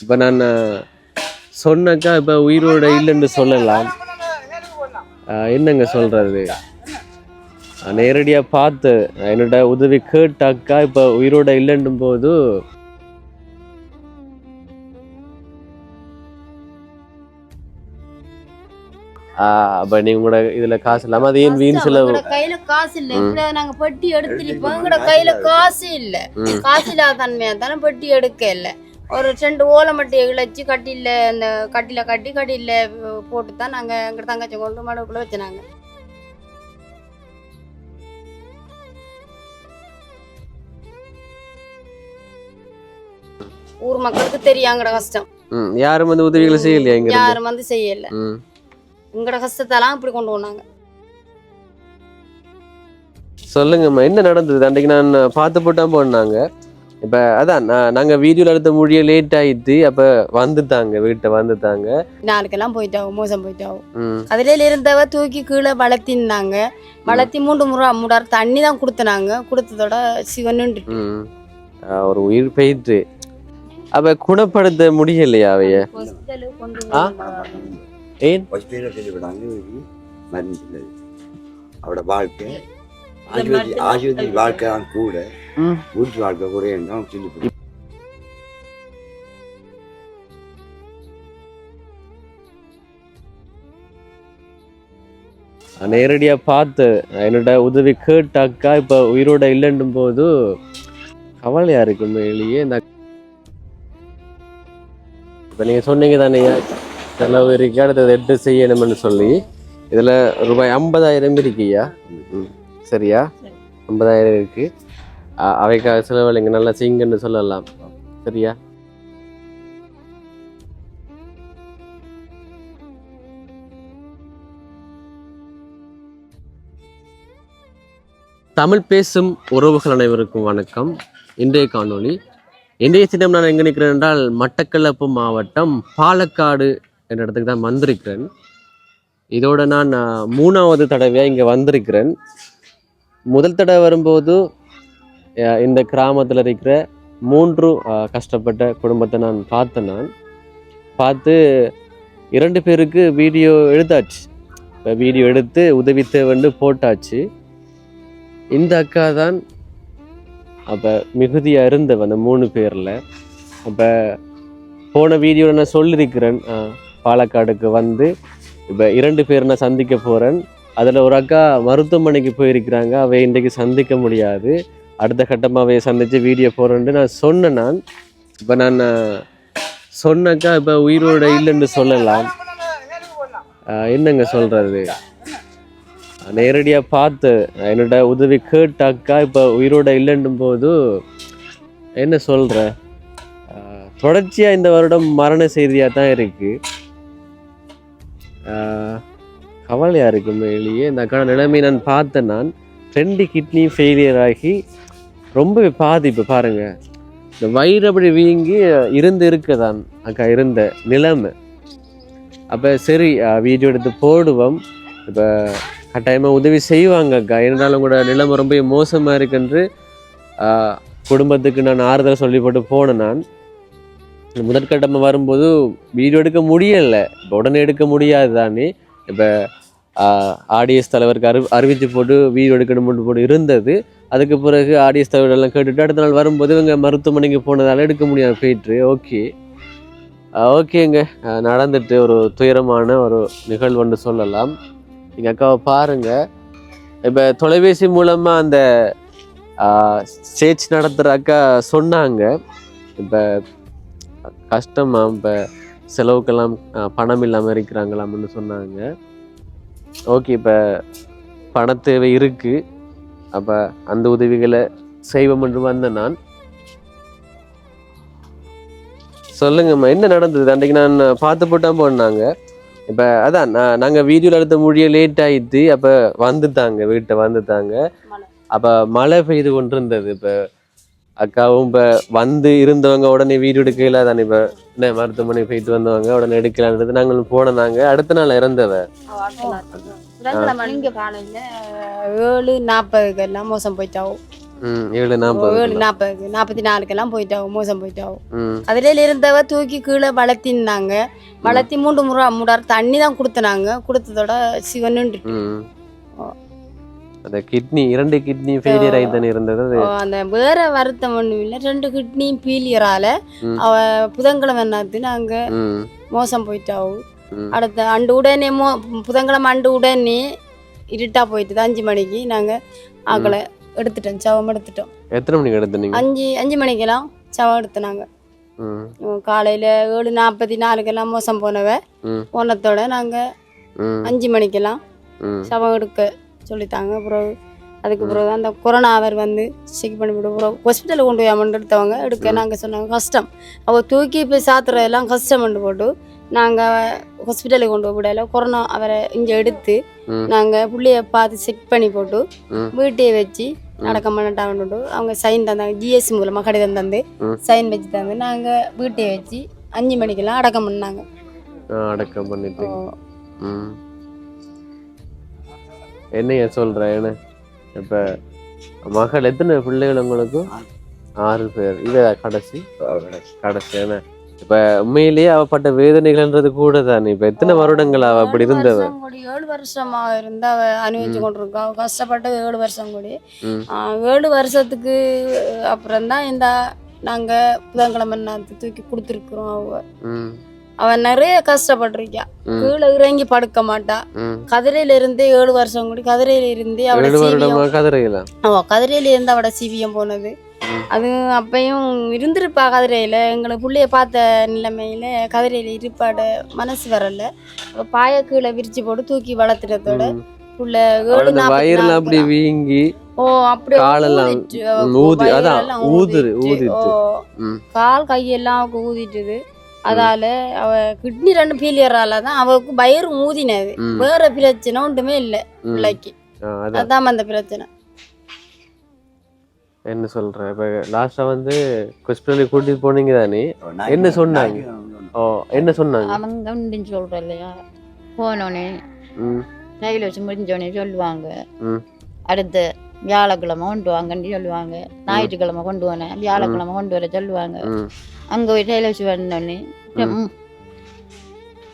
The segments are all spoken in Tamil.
இப்போ நான் சொன்னக்கா இப்போ உயிரோட இல்லைன்னு சொல்லலாம். என்னங்க சொல்றது? நேரடியாக பார்த்து என்னோட உதவி கேட்டாக்கா இப்போ உயிரோட இல்லைன்னும் போது அப்போ நீங்க கூட இதுல காசு இல்லாம அது ஏன் வீண் செலவு? கையில காசு இல்ல. இப்படி நாங்க பெட்டி எடுத்துருப்போம் எங்கட கையில காசு இல்ல. காசு இல்லாத தன்மையா தானே பெட்டி எடுக்க இல்ல. ஒரு ரெண்டு ஓலை மட்டையை இழைச்சி கட்டில அந்த கட்டில கட்டி கட்டில போட்டு தான் நாங்க எங்க தங்கச்சி கொண்டு மடவுக்குள்ள வச்சுனாங்க. ஊர் மக்களுக்கு தெரியும் எங்கட கஷ்டம் யாரும் வந்து உதவிகளை செய்யலையா? யாரும் வந்து செய்யல. எங்கட கஷ்டத்தெல்லாம் இப்படி கொண்டு போனாங்க. சொல்லுங்கம்மா என்ன நடந்தது? அன்றைக்கு நான் பார்த்து போட்டா போனாங்க இப்போ அதான் நான் நாங்கள் வீடியோவில் எடுத்த முடிய லேட் ஆயிட்டு அப்போ வந்துட்டாங்க வீட்டை வந்துட்டாங்க. நாளுக்கெல்லாம் போயிட்டாவும் மோசம் போயிட்டாவும். ம். அதுல இருந்தவ தூக்கி கீழே வளர்த்தினாங்க. வளர்த்தி மூன்று முறை மூடார் தண்ணி தான் கொடுத்தனாங்க. கொடுத்ததோட சிவன் நின்றுட்டு. ம். ஆ, ஒரு உயிர் போயிட்டு அப்போ குணப்படுத்த முடியலையா அவைய? ஆ? ஏன்? மருந்து அவட வாழ்க்கை. ஆஸ்பத்திரி ஆஸ்பத்திரி வாழ்க்கை தான் கூட ம். வீட்டு வாழ்க்கை குறையும் தான் சொல்லி நேரடியாக பார்த்து என்னோட உதவி கேட்டாக்கா இப்போ உயிரோட இல்லைன்னும் போது கவலையாக இருக்கு உண்மையிலேயே. இந்த இப்போ நீங்கள் சொன்னீங்க தானே செலவு இருக்கு அடுத்தது எட்டு செய்யணும்னு சொல்லி. இதில் ரூபாய் ஐம்பதாயிரம் இருக்குய்யா? ம். சரியா? ஐம்பதாயிரம் இருக்கு. அ- அவைக்காக செலவழிங்க நல்லா செய்யுங்கன்னு சொல்லலாம். சரியா? தமிழ் பேசும் உறவுகள் அனைவருக்கும் வணக்கம். இன்றைய காணொளி. இன்றைய தினம் நான் எங்கே நிற்கிறேன் என்றால் மட்டக்களப்பு மாவட்டம் பாலக்காடு என்ற இடத்துக்கு தான் வந்திருக்கிறேன். இதோட நான் மூணாவது தடவையாக இங்கே வந்திருக்கிறேன். முதல் தடவை வரும்போது இந்த கிராமத்தில் இருக்கிற மூன்று கஷ்டப்பட்ட குடும்பத்தை நான் பார்த்தேன் நான். பார்த்து இரண்டு பேருக்கு வீடியோ எழுதாச்சு இப்போ வீடியோ எடுத்து உதவி தேவைன்னு போட்டாச்சு. இந்த அக்கா தான் அப்போ மிகுதியாக இருந்தவ அந்த மூணு பேரில். அப்போ போன வீடியோவில் நான் சொல்லியிருக்கிறேன் பாலக்காடுக்கு வந்து. இப்போ இரண்டு பேர் நான் சந்திக்க போகிறேன் அதில் ஒரு அக்கா மருத்துவமனைக்கு போயிருக்கிறாங்க. அவை இன்றைக்கு சந்திக்க முடியாது. அடுத்த கட்டமாக அவையை சந்தித்து வீடியோ போகிறேன்ட்டு நான் சொன்னேன் நான். இப்போ நான் சொன்னக்கா இப்போ உயிரோட இல்லைன்னு சொல்லலாம். என்னங்க சொல்கிறது? நேரடியாக பார்த்து என்னோட உதவி கேட்டாக்கா இப்போ உயிரோட இல்லைன்னும் போது என்ன சொல்கிற? தொடர்ச்சியாக இந்த வருடம் மரண செய்தியாக தான் இருக்குது. கவலையாக இருக்கும் வெளியே இந்த அக்கான நிலைமை நான் பார்த்தேன் நான். ரெண்டு கிட்னி ஃபெயிலியர் ஆகி ரொம்ப பாதிப்பு பாருங்கள் இந்த வயிறு அப்படி வீங்கி இருந்து இருக்கதான் அக்கா இருந்த நிலைமை. அப்போ சரி வீடியோ எடுத்து போடுவோம். இப்போ கட்டாயமாக உதவி செய்வாங்க அக்கா. இருந்தாலும் கூட நிலைமை ரொம்ப மோசமாக இருக்குன்று குடும்பத்துக்கு நான் ஆறுதல் சொல்லி போட்டு போனேன் நான். முதற்கட்டமாக வரும்போது வீடியோ எடுக்க முடியலை. உடனே எடுக்க முடியாது தானே. இப்போ ஆடிஎஸ் தலைவருக்கு அறி அறிவிச்சு போட்டு வீடியோ எடுக்கணும்னு போட்டு இருந்தது. அதுக்கு பிறகு ஆடிஎஸ் தலைவர் எல்லாம் கேட்டுட்டு அடுத்த நாள் வரும்போது இவங்க மருத்துவமனைக்கு போனதால எடுக்க முடியாது போயிட்டு ஓகே. ஓகேங்க. நடந்துட்டு ஒரு துயரமான ஒரு நிகழ்வுன்னு சொல்லலாம். எங்கள் அக்காவை பாருங்கள் இப்போ தொலைபேசி மூலமாக அந்த ஸ்டேஜ் நடத்துகிற அக்கா சொன்னாங்க. இப்போ கஷ்டமாக இப்போ செலவுக்கெல்லாம் பணம் இல்லாமல் இருக்கிறாங்களாம்னு சொன்னாங்க. ஓகே இப்போ பண தேவை இருக்குது அப்போ அந்த உதவிகளை செய்வோம் என்று வந்தேன் நான். சொல்லுங்கம்மா என்ன நடந்தது? அன்றைக்கு நான் பார்த்து போட்டா போனாங்க. இப்போ அதான் நான் நாங்கள் வீடியோவில் எடுத்த முடிய லேட் ஆயிட்டு அப்போ வந்துட்டாங்க வீட்டை வந்துட்டாங்க. அப்போ மழை பெய்து கொண்டு இருந்தது இப்போ அக்காவும் இப்போ வந்து இருந்தவங்க உடனே வீடியோ எடுக்கல தானே இப்போ? என்ன மருத்துவமனை போயிட்டு வந்தவங்க உடனே எடுக்கலான்றது நாங்களும் போனோம் அடுத்த நாள் இறந்தவ. ஏழு நாற்பதுக்கு எல்லாம் மோசம் போயிட்டாவும் ஏழு நாற்பது ஏழு நாற்பத்தி நாலுக்கெல்லாம் போயிட்டாவும் மோசம் போயிட்டாவும் அதுல இருந்தவ தூக்கி கீழே வளர்த்தினாங்க. வளர்த்தி மூன்று முறை மூடார் தண்ணி தான் கொடுத்தனாங்க. கொடுத்ததோட சிவனுண்டு ம். அந்த கிட்னி இரண்டு கிட்னி ஃபெயிலியர் ஆகி தானே இருந்தது. அந்த வேற வருத்தம் ஒன்றும் இல்லை. ரெண்டு கிட்னியும் பீலியரால ம். அவ புதன்கிழமை என்னாத்து நாங்க ம். மோசம் போயிட்டாவும். அடுத்த அண்டு உடனே மோ புதன்கிழமை அண்டு உடனே இருட்டா போயிட்டு அஞ்சு மணிக்கு நாங்க ஆக்களை எடுத்துட்டோம். சவம் எடுத்துட்டோம். எத்தனை மணிக்கு எடுத்தீங்க அஞ்சு அஞ்சு மணிக்கெல்லாம் சவம் எடுத்துனாங்க காலையில ஏழு நாற்பத்தி நாலுக்கெல்லாம் மோசம் போனவ ம். போனதோட நாங்க அஞ்சு மணிக்கெல்லாம் சவம் எடுக்க சொல்லித்தாங்க. அப்புறம் அதுக்கு பிறகு அந்த கொரோனா அவர் வந்து செக் பண்ணி விட்டு அப்புறம் ஹாஸ்பிட்டலுக்கு கொண்டு போய் அமௌண்ட் எடுத்தவங்க. எடுக்க நாங்கள் சொன்னாங்க கஷ்டம். அவள் தூக்கி போய் சாத்துறதெல்லாம் கஷ்டம்னு போட்டு நாங்கள் ஹாஸ்பிட்டலுக்கு கொண்டு போய் விடல. கொரோனா அவரை இங்கே எடுத்து. நாங்கள் புள்ளைய பார்த்து செக் பண்ணி போட்டு. வீட்டையே வச்சு நடக்க மாட்டாங்கன்னு அவங்க சைன் தந்தாங்க. ஜிஎஸ்சி மூலமாக கடிதம் தந்து. சைன் வச்சு தந்து நாங்கள் வீட்டையே வச்சு அஞ்சு மணிக்கெல்லாம் அடக்கம் பண்ணாங்க. அடக்கம் பண்ணிட்டீங்க. ம். என்னைய சொல்ற என்ன இப்ப மகள் எத்தனை பிள்ளைகள் உங்களுக்கு? ஆறு பேர். இவ கடைசி? கடைசி என்ன? இப்ப உண்மையிலேயே அவப்பட்ட வேதனைகள்ன்றது கூட தானே இப்ப எத்தனை வருடங்கள் அவ அப்படி இருந்தவ? ஏழு வருஷமா இருந்து அவ அனுபவிச்சு கொண்டிருக்கா. அவ கஷ்டப்பட்டு ஏழு வருஷம் கூடி. ஏழு வருஷத்துக்கு அப்புறம் தான் இந்த நாங்க புதன்கிழமை தூக்கி கொடுத்துருக்குறோம் அவ. ம் அவ நிறைய கஷ்டப்பட்டிருக்கா. கீழே இறங்கி படுக்க மாட்டா. கதிரையில இருந்தே ஏழு வருஷம் கூடி கதிரையில இருந்தே அவட சீவியம். கதிரையில? அவ கதிரையில இருந்து அவட சீவியம் போனது. அது அப்பயும் இருந்திருப்பா கதிரையில. எங்களை புள்ளைய பார்த்த நிலைமையில கதிரையில இருப்பாட மனசு வரல. பாய கீழே விரிச்சு போட்டு தூக்கி வளர்த்துறதோட. புள்ள ஏழு வயிறுலாம் அப்படி. வீங்கி ஓ அப்படியே காலெல்லாம் ஊதி அதான் ஊதுரு ஊதிட்டு. கால் கையெல்லாம் ஊதிட்டுது. அதால அவ கிட்னி ரெண்டு ஃபெயிலியரால தான் அவக்கு வயிறு ஊதினது. வேற பிரச்சனை ஒன்றுமே இல்லை. பிள்ளைக்கு. அதான். அந்த பிரச்சனை. என்ன சொல்ற? இப்ப லாஸ்டா வந்து ஹாஸ்பிட்டலுக்கு கூட்டிட்டு போனீங்க தானே? என்ன சொன்னாங்க? ஓ என்ன சொன்னாங்க? அவங்க உண்டுன்னு சொல்கிறோம் இல்லையா? போனோடனே ம். கையில் வச்சு முடிஞ்சோடனே சொல்லுவாங்க. ம். அடுத்து வியாழக்கிழமை கொண்டு வாங்கன்னு சொல்லுவாங்க. ஞாயிற்றுக்கிழமை கொண்டு போனேன். வியாழக்கிழமை கொண்டு வர சொல்லுவாங்க. ம். அங்கே போய் கையில் வச்சு வந்தோடனே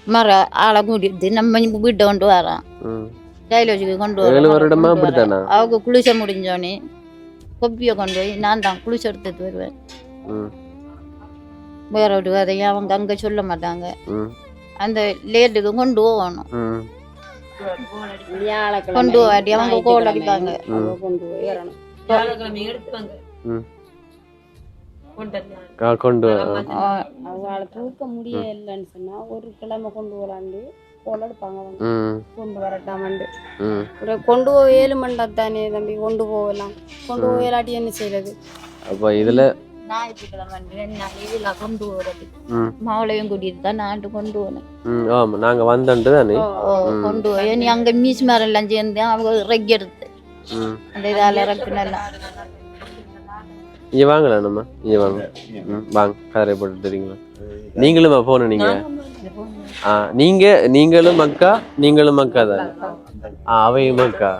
மர ஆளை கூட்டிட்டு நம்ம வீட்டை கொண்டு வரோம் ம். கையில் வச்சு கொண்டு ஏழு வரோம் அவங்க குளிச்ச முடிஞ்சோடனே கொப்பியை கொண்டு போய் நான் தான் குளிச்சு எடுத்துட்டு வருவேன். ம். வேற ஒரு கதையும் அவங்க அங்கே சொல்ல மாட்டாங்க. ம். அந்த லேட்டுக்கு கொண்டு போகணும். கொண்டு வாடி அவங்க கோல் அடிப்பாங்க. கொண்டு போய் கொண்டு. அவங்கள தூக்க முடியலைன்னு சொன்னா ஒரு கிழமை கொண்டு போலாண்டு ம். கொண்டு வரட்டாமண்டு கொண்டு போய் ஏழு மண்டா தானே தம்பி கொண்டு போகலாம். கொண்டு இல்லாட்டி என்ன செய்யறது அப்ப இதுல மாவுளையும் கூட்டிட்டு தான் நாட்டு கொண்டு போனேன். ஆமா. நாங்க தானே? ஓ கொண்டு போய். நீ அங்கே மீஸ் மரம் எல்லாம் சேர்ந்து அவங்க ரெக் எடுத்து. அந்த இதால் இறக்குனெல்லாம் இங்க வாங்கல நம்ம. இங்க வாங்க. வாங்க. கதரை போட்டு தெரியுங்களா? நீங்களும் போன நீங்க. ஆ நீங்க நீங்களும் அக்கா நீங்களும் அக்கா தான்? ஆ அவையும் அக்கா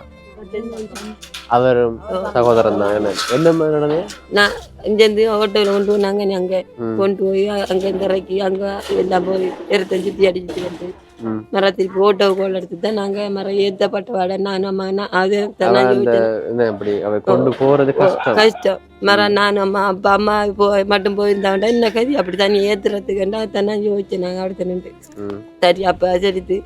அவரும் சகோதரன் தான் என்ன? என்ன நடந்தது? நான் இங்கேருந்து ஹோட்டலில் கொண்டு போனாங்க அங்கே. கொண்டு போய் அங்கே இந்த இறக்கி அங்கே எல்லாம் போய் இருபத்தஞ்சு சுற்றி அடிச்சுட்டு வந்து ம். மரம் திருப்பி ஓட்டோ கோல் எடுத்து தான் நாங்கள் மரம் ஏற்றப்பட்ட வாட. நான் அம்மா அது கொண்டு போறது கஷ்டம். மரம் நான் அம்மா அப்பா அம்மா போய் மட்டும் போயிருந்தாண்ட என்ன கதி அப்படி தண்ணி ஏற்றுறதுக்குண்டா தான் யோசிச்சேன் நாங்கள் அப்படி நின்று. சரி அப்போ சரித்து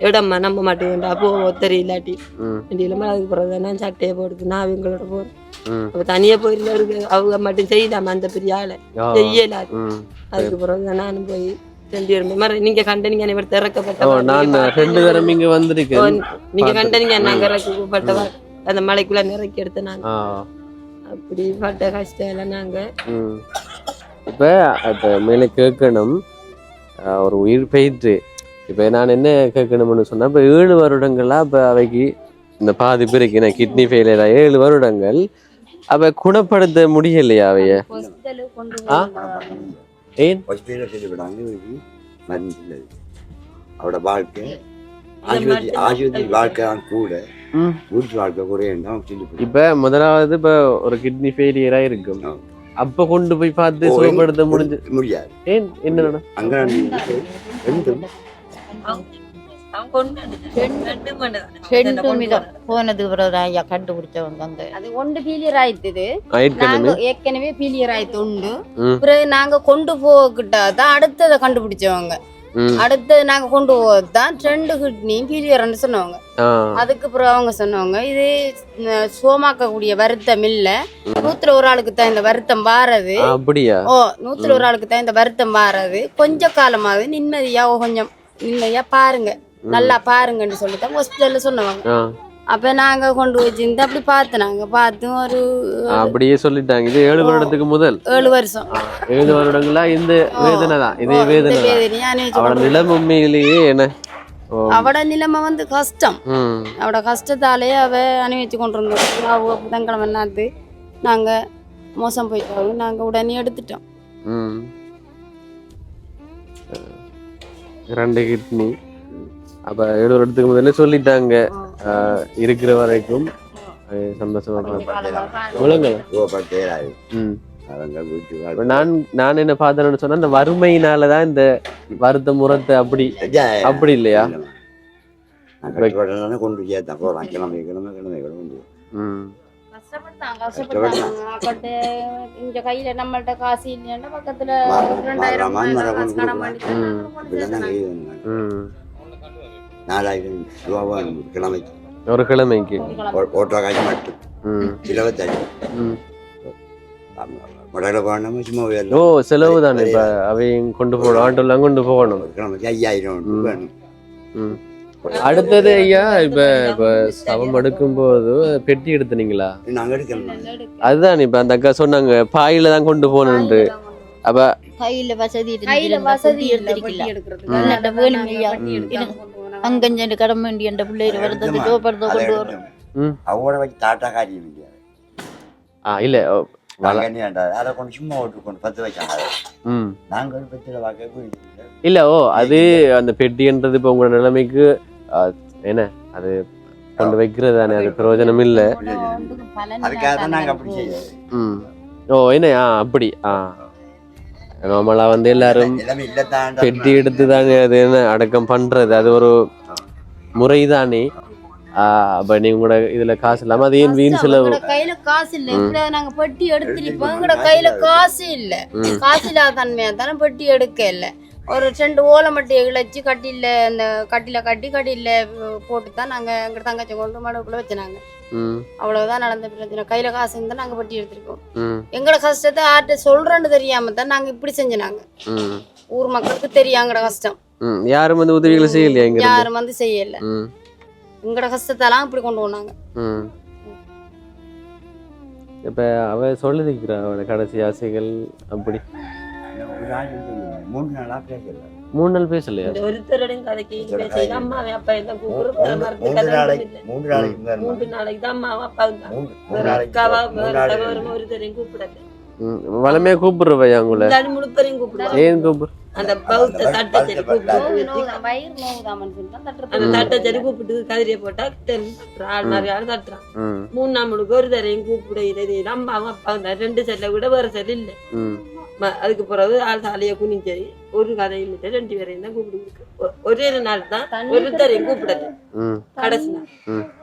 இடம்மா நம்ப மாட்டேங்கண்டா அப்போ ஒத்தரி இல்லாட்டி. ம். இல்லாமல் அதுக்கு பிறகு நான் சட்டையை போடுது நான் அவங்களோட போகிறேன் ம். அப்போ தனியாக போயிருந்தவருக்கு அவங்க மட்டும் செய்யலாமா அந்த பெரிய ஆளை. செய்யலாது அதுக்கு பிறகு நானும் போய் ரெண்டு பேரும் மர நீங்க கண்டனீங்க இவர் திறக்கப்பட்ட நான் ரெண்டு இங்க வந்திருக்கேன். நீங்க கண்டனீங்க நாங்க இறக்கப்பட்ட வா- அந்த மலைக்குள்ள நிறக்கி எடுத்த நாங்க அப்படி பட்ட கஷ்டம் எல்லாம் நாங்க இப்போ இப்போ மேலே கேட்கணும். ஆஹ் ஒரு உயிர் போயிட்டு இப்போ நான் என்ன கேட்கணும்னு சொன்னா இப்போ ஏழு வருடங்களா இப்போ அவைக்கு இந்த பாதி பேருக்கு நான் கிட்னி ஃபெயிலியர் ஏழு வருடங்கள். அப்ப குணப்படுத்த முடியலையா அவைய? இவருக்கு மருந்து இல்லை அவட வாழ்க்கை ஆஸ்பத்திரி ஆஸ்பத்திரி வாழ்க்கை தான் கூட. வீட்டு வாழ்க்கை சொல்லி இப்ப முதலாவது இப்ப ஒரு கிட்னி ஃபெயிலியரா இருக்கும். அப்ப கொண்டு போய் பார்த்து சுகப்படுத்த முடிஞ்சு முடியாது ஏன் என்ன? அங்க ரெண்டும் அவன் கொண்டு வந்துட்டான். ரெண்டு மணி தான். ரெண்டும் இதான் போனது பிறகு ஐயா கண்டுபிடிச்சவங்க அது ஒன்று ஃபீலியர் ஆயிற்கனவே நாங்க ஏற்கனவே ஃபீலியர் உண்டு. ம். பிறகு நாங்க கொண்டு போகிட்ட தான் அடுத்ததை கண்டுபிடிச்சவங்க. ம். அடுத்தது நாங்க கொண்டு போகிறது தான் ரெண்டு கிட்னியும் ஃபீலியர்னு சொன்னவங்க. அதுக்கு பிறகு அவங்க சொன்னவங்க இது சோமாக்கக்கூடிய வருத்தம் இல்ல. நூத்துல ஒரு ஆளுக்கு தான் இந்த வருத்தம் வாரது. அப்படியா? ஓ நூத்துல ஒரு ஆளுக்கு தான் இந்த வருத்தம் வாரது. கொஞ்ச காலமாவது நிம்மதியா கொஞ்சம் நிம்மதியா பாருங்க. நல்லா பாருங்கன்னு சொல்லி தான் ஹாஸ்பிட்டல்ல சொன்னவங்க அப்ப நாங்க கொண்டு வச்சிருந்து அப்படி பார்த்து நாங்க பார்த்து ஒரு அப்படியே சொல்லிட்டாங்க. இது ஏழு வருடத்துக்கு முதல். ஏழு வருஷம். ஏழு வருடங்களா இந்த வேதனை தான். இதே வேதனை அவட நிலைமை உண்மையிலேயே என்ன? அவட நிலைமை வந்து கஷ்டம். அவட கஷ்டத்தாலே அவ அனுபவிச்சு கொண்டு இருந்தோம் அவ புதன்கிழமை நாத்து நாங்க மோசம் போயிட்டோம் நாங்க உடனே எடுத்துட்டோம். ரெண்டு கிட்னி. அப்ப ஏழு வருடத்துக்கு முதல்ல சொல்லிட்டாங்க? இருக்கிற வரைக்கும் சந்தோஷமா பார்ப்பேன் முழங்கல் கோபப்பட்டேராது ம். அவங்க வீட்டு இப்ப வாழ்க்கை நான் நான் என்ன பார்த்தேன்னு சொன்னா இந்த வறுமையினால தான் இந்த வருத்த முறத்தை அப்படி அப்படி இல்லையா? கொண்டு சேர்த்தேன் போகிறான் கிழமை கிழமை கிழமை கிழமை. கையில நம்மள்ட்ட காசு இல்லைன்னா பக்கத்துல வா- ஒரு ரெண்டாயிரம் நாலாயிரம் ரூபா கிழமைக்கு. ஒரு கிழமைக்கு. ஓட்டோ காய்ச்சி மட்டும். இருபத்தஞ்சு. ம். முடல போனோம் சும்மா வேலை. ஓ செலவு தானே இப்ப? அவையும் கொண்டு போகணும். ஆட்டோலாம் கொண்டு போகணும். கிழமைக்கு ஐயாயிரம். வேணும். அடுத்தது ஐயா இப்ப இப்ப சவம் எடுக்கும்போது பெட்டி எடுத்துனீங்களா? எடுக்கணும் அதுதான் இப்ப அந்த அக்கா சொன்னாங்க பாயில தான் கொண்டு போகணுன்ட்டு அப்ப கையில வசதி கையில இருந்துச்சு வசதி இல்ல அங்கஞ்சு கடன் வேண்டி என்ற பிள்ளைகள் வருது டோப்படுத்த கொண்டு வரும். அவங்கள வச்சு தாட்டா காரியம் இல்லையா? ஆ இல்ல அதை கொண்டு சும்மா ஓட்டு கொண்டு பத்து வைக்காங்க ம். நாங்கள் ஒரு பத்தில வாக்க போயிட்டு இல்ல ஓ அது அந்த பெட்டின்றது இப்ப உங்களோட நிலைமைக்கு என்ன? அது கொண்டு வைக்கிறது தானே அது பிரயோஜனம் இல்ல. அதுக்காக தான் இல்லாத நாங்கள் அப்படி போகுது. செய்யறது. ம். ஓ என்ன? ஆ அப்படி. ஆ. நார்மலா வந்து எல்லாரும் பெட்டி எடுத்து தானே அது என்ன அடக்கம் பண்றது. அது ஒரு முறை தானே அப்ப நீங்க கூட இதுல காசு இல்லாம அது ஏன் வீண் செலவு? கையில காசு இல்ல. நாங்க பெட்டி எடுத்துட்டு கையில இல்லாத. காசு இல்ல. காசு இல்லாத தன்மையா தானே பெட்டி எடுக்க இல்ல ஒரு ரெண்டு ஓலை மட்டையை இழைச்சி கட்டில அந்த கட்டில கட்டி கட்டில போட்டு தான் நாங்க எங்க தங்கச்சி கொண்டு மடுக்குள்ள வச்சுனாங்க. அவ்வளவுதான் நடந்த பிரச்சனை. கையில காசு இருந்தா நாங்க பெட்டி எடுத்திருக்கோம். ம். எங்கட கஷ்டத்தை யார்கிட்ட சொல்றேன்னு தெரியாம தான் நாங்க இப்படி செஞ்சினாங்க. ஊர் மக்களுக்கு தெரியும் எங்கட கஷ்டம் யாரும் வந்து உதவிகளை செய்யலையா யாரும் வந்து செய்யல. ம். எங்கட கஷ்டத்தெல்லாம் இப்படி கொண்டு போனாங்க. இப்ப அவ சொல்லிருக்கிறா அவளோட கடைசி ஆசைகள் அப்படி. மூணு நாளா பேசல. மூணு நாள் பேசலையா இந்த ஒருத்தருடையும் கதைக்கு பேசி அம்மாவை அப்பா என்ன கூப்பிடுறது மூணு- நாளைக்கு. மூன்று நாளைக்கு தான் அம்மாவும் அப்பாவும் தான் மூணு வேற நாளைக்கு அக்காவா மூணு வேற சகோதரமா ஒருத்தரையும் கூப்பிடல. ம் வளமையா கூப்பிடுறவையா உங்களை? எல்லாரும் முழுப்பரையும் கூப்பிடுவாங்க. ஏன் கூப்பிடு? அந்த பௌத்த கூப்பிட்டு சொல்லி கூப்பிட்டு கதிரியை போட்டா ஆள் ஆள் தட்டுறான் மூணு நாள் முழுக்க ஒரு தரையும் கூப்பிட இது அம்மாவும் அப்பாவும் ரெண்டு செல்ல விட வேற செல் இல்லை. அதுக்கு பிறகு ஆள் சாலையை குனிஞ்சரி ஒரு கதையும் இல்லை ரெண்டு பேரையும் தான் கூப்பிடுது ஒ- ஒரே ஒரு நாள் தான் ஒருத்தரையும் கூப்பிடல. ம். கடைசி நாள்.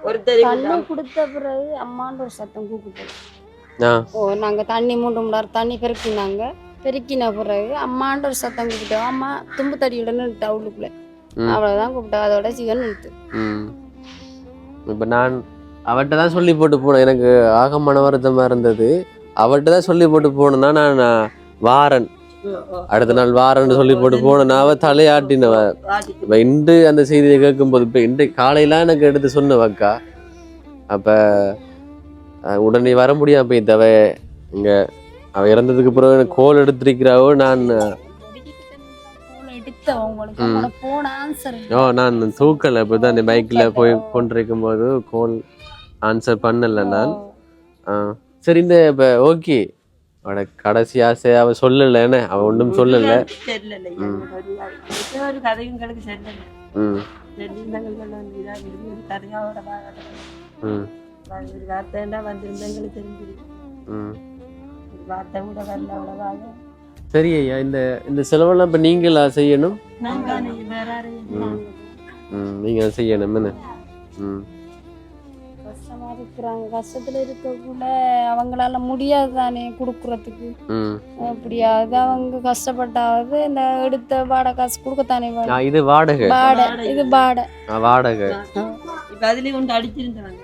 ஒருத்தரையும் கொடுத்த பிறகு அம்மான்ற ஒரு சத்தம் கூப்பிட்டோம் ஓ நாங்க தண்ணி மூன்று மணி நேரம் தண்ணி பெருக்கினாங்க. பெருக்கின பிறகு அம்மான்ற ஒரு சத்தம் கூப்பிட்டோம். அம்மா தும்பு தடியோட நின்றுட்டு. அவ்வளவுதான் கூப்பிட்டா அதோட சிக்கன் நிறுத்து ம். இப்போ நான் அவட்ட தான் சொல்லி போட்டு போனேன். எனக்கு ஆக மன வருத்தமாக இருந்தது. அவட்ட தான் சொல்லி போட்டு போனேன்னா நான் வாரன். அடுத்த நாள் வாரன்னு சொல்லி போட்டு போனனாவ தலையாட்டினவ. இப்போ இன்று அந்த செய்தியை கேட்கும்போது இப்போ இன்று காலையிலாம் எனக்கு எடுத்து சொன்னவக்கா அப்போ உடனே வர முடியாம போய் தவ இங்கே அவ இறந்ததுக்கு பிறகு எனக்கு கோல் எடுத்திருக்கிறாவோ நான் ம். ஓ நான் தூக்கலை. இப்போ தான் அந்த பைக்கில் போய் கொண்டிருக்கும் போது கோல் ஆன்சர் பண்ணல நான். ஆ சரி இந்த இப்போ ஓகே அவட கடைசி ஆசை அவ சொல்லல என்ன? அவ ஒன்றும் சொல்லல. ஒரு கதையும் எங்களுக்கு கதையோட வந்திருந்தா தெரிஞ்சிருக்கு. வார்த்தை கூட வரல அவ்வளோவாக சரி ஐயா இந்த இந்த செலவெல்லாம் இப்போ நீங்களா செய்யணும்? நீங்கள் செய்யணும் என்ன? ம் கஷ்டமா இருக்கிறாங்க கஷ்டத்துல இருக்கக்குள்ள அவங்களால முடியாது தானே கொடுக்குறதுக்கு அப்படியாவது அவங்க கஷ்டப்பட்டாவது இந்த எடுத்த வாடகை காசு கொடுக்கத்தானே இது வாடகை. வாடை இது வாடை ஆ, வாடகை. இப்போ அதுலேயும் ஒன்று அடிச்சிருந்தாங்க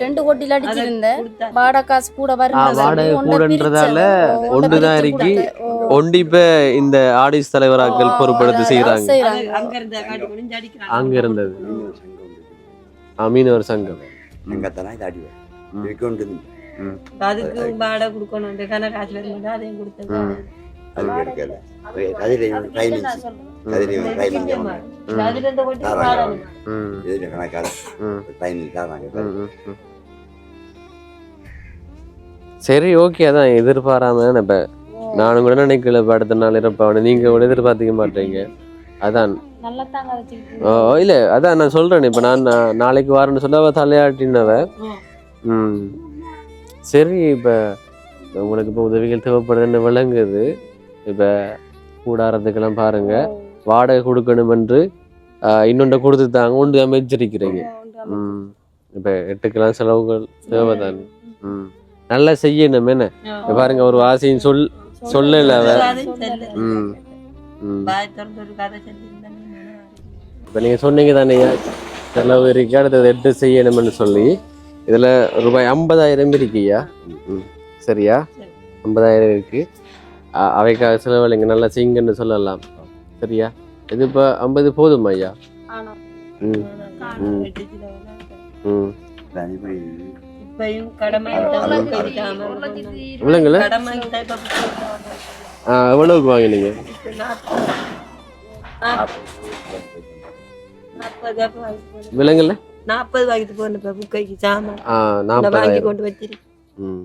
ரெண்டு கோட்டில அடிச்சிருந்தேன் வாடகை காசு கூட ஆ, வருது வாடகை கூடன்றதால ஒன்று தான் இருக்கு ஒண்டி இப்ப இந்த ஆடிஸ் தலைவராக்கள் பொறுப்படுத்தி செய்யறாங்க அங்க இருந்தது. மீனவர் சங்கம். அதுக்கு வாடகை அதையும் கொடுத்தது அது கதிரையும் ட்ரைனிங் கதிரையும் ட்ரைனிங் அதுல இருந்து இதில் கணக்காக ட்ரைனிங் தராங்க. ம், ம், ம். சரி ஓகே அதான் எதிர்பாராம இப்ப நானும் கூட நினைக்கல நாள் இருப்பான்னு நீங்க கூட எதிர்பார்த்திக்க மாட்டீங்க. அதான். இல்ல அதான் நான் சொல்றேன் இப்ப நான் நாளைக்கு வரேன்னு சொல்ல தலையாட்டினவ. ம். சரி இப்ப உங்களுக்கு இப்ப உதவிகள் தேவைப்படுதுன்னு விளங்குது. இப்ப கூடாரத்துக்கெல்லாம் பாருங்க. வாடகை கொடுக்கணும் என்று இன்னொன்றை கொடுத்து தாங்க ஒன்று அமைச்சிருக்கிறீங்க ம். இப்போ எட்டுக்கெல்லாம் செலவுகள் தேவைதானே. ம். நல்லா செய்யணும் என்ன? பாருங்க ஒரு ஆசையும் சொல் சொல்லல ம். ம். இப்போ நீங்கள் சொன்னீங்க தானே செலவு இருக்கு அடுத்தது எட்டு செய்யணும்னு சொல்லி. இதில் ரூபாய் ஐம்பதாயிரம் இருக்குய்யா ம் சரியா? சரி. ஐம்பதாயிரம் இருக்கு. அ- அவைக்காக செலவழிங்க நல்லா செய்யுங்கன்னு சொல்லலாம். சரியா? இது இப்போ ஐம்பது போதுமா ஐயா? ஆனா ம் ம். ம். ஆ எவ்வளவுக்கு வாங்கினீங்க? விலங்குல? நாற்பது வாங்கிட்டு போன புக்கைக்கு சாமான் வாங்கி கொண்டு வச்சிருக்கேன்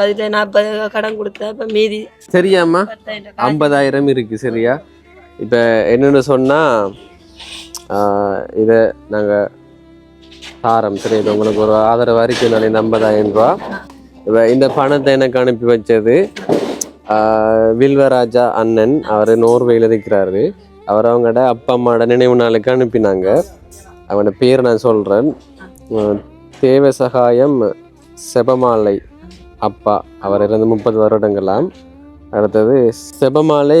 அதுல நாற்பது கடன் கொடுத்தா இப்ப மீதி சரியாம்மா? ஐம்பதாயிரம் இருக்கு சரியா? இப்போ என்னென்னு சொன்னால் இதை நாங்கள் தாரம் சரி இது உங்களுக்கு ஒரு ஆதரவு அறிக்கை நான் இந்த ஐம்பதாயிரம் ரூபா. இப்போ இந்த பணத்தை எனக்கு அனுப்பி வச்சது வில்வராஜா அண்ணன் அவர் நோர்வேயில் இருக்கிறாரு அவர் அவங்களோட அப்பா அம்மாவோட நினைவு நாளுக்கு அனுப்பினாங்க. அவனோட பேர் நான் சொல்கிறேன் தேவசகாயம் செபமாலை அப்பா. அவர் இருந்து முப்பது வருடங்களாம். அடுத்தது செபமாலை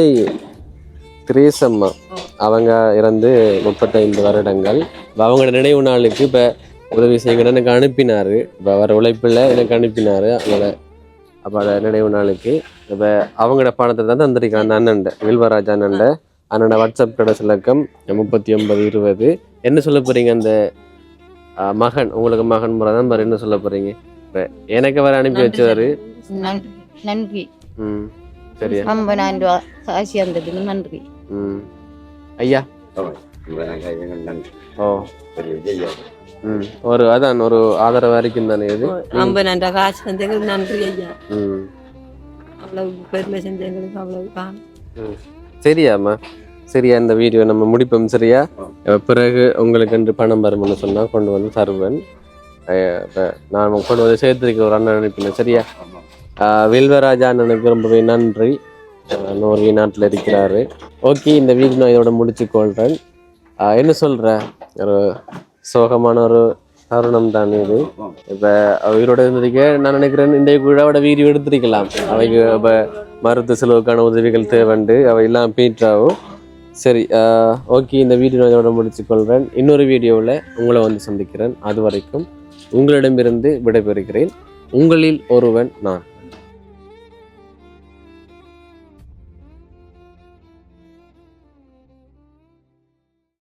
திரேசம்மா. அவங்க இறந்து முப்பத்தைந்து வருடங்கள். இப்போ அவங்களோட நினைவு நாளுக்கு இப்போ உதவி செய்யுங்கன்னு எனக்கு அனுப்பினார். இப்போ அவர் உழைப்பில் எனக்கு அனுப்பினார். அவங்களோட அப்போ நினைவு நாளுக்கு. இப்போ அவங்களோட பணத்தை தான் தந்திருக்காங்க அந்த அண்ணன்ட வில்வராஜ் அண்ணன்ட அண்ணனோட வாட்ஸ்அப் கடைசி இலக்கம் முப்பத்தி ஒன்பது இருபது. என்ன சொல்ல போகிறீங்க அந்த மகன்? உங்களுக்கு மகன் முறை தான் பாரு என்ன சொல்ல போகிறீங்க இப்போ எனக்கு அவர் அனுப்பி வச்சவர். நன்- நன்றி. ம் சரியா? ஐம்பதாயிரம் ரூபா காசு இருந்ததுக்கு நன்றி. ம். ஐயா. ஓ. ம் ஒரு அதான் ஒரு ஆதரவு அறிக்கும் தானே இது? ஐம்பதாயிரம் ரூபாய் காசு தந்தெங்களுக்கு நன்றி ஐயா. ம். அவ்வளவு பெருமை செஞ்சவங்களுக்கு அவ்வளவு காணும் ம். சரியாம்மா. சரியா இந்த வீடியோ நம்ம முடிப்போம் சரியா? பிறகு உங்களுக்கு என்று பணம் வரும்னு சொன்னா கொண்டு வந்து தருவேன். நான் கொண்டு வந்து சேர்த்துருக்க ஒரு அண்ணன் அனுப்பினேன் சரியா? வில்வராஜா அண்ணனுக்கு ரொம்பவே நன்றி. நோர்வே நாட்டில் இருக்கிறாரு. ஓகே இந்த வீடியோ நான் இதோட முடிச்சு கொள்றேன். அஹ் என்ன சொல்ற? ஒரு சோகமான ஒரு தருணம் தான் இது. இப்போ உயிரோட இருந்ததுக்கே நான் நினைக்கிறேன் இந்த கூட வீடியோ எடுத்திருக்கலாம். அவைக்கு இப்போ மருத்துவ செலவுக்கான உதவிகள் தேவைண்டு அவை எல்லாம் பீட்ராவும் சரி ஓகே இந்த வீடியோ இதோட முடிச்சுக்கொள்கிறேன் இன்னொரு வீடியோவில் உங்களை வந்து சந்திக்கிறேன். அது வரைக்கும் உங்களிடமிருந்து விடைபெறுகிறேன். உங்களில் ஒருவன் நான்.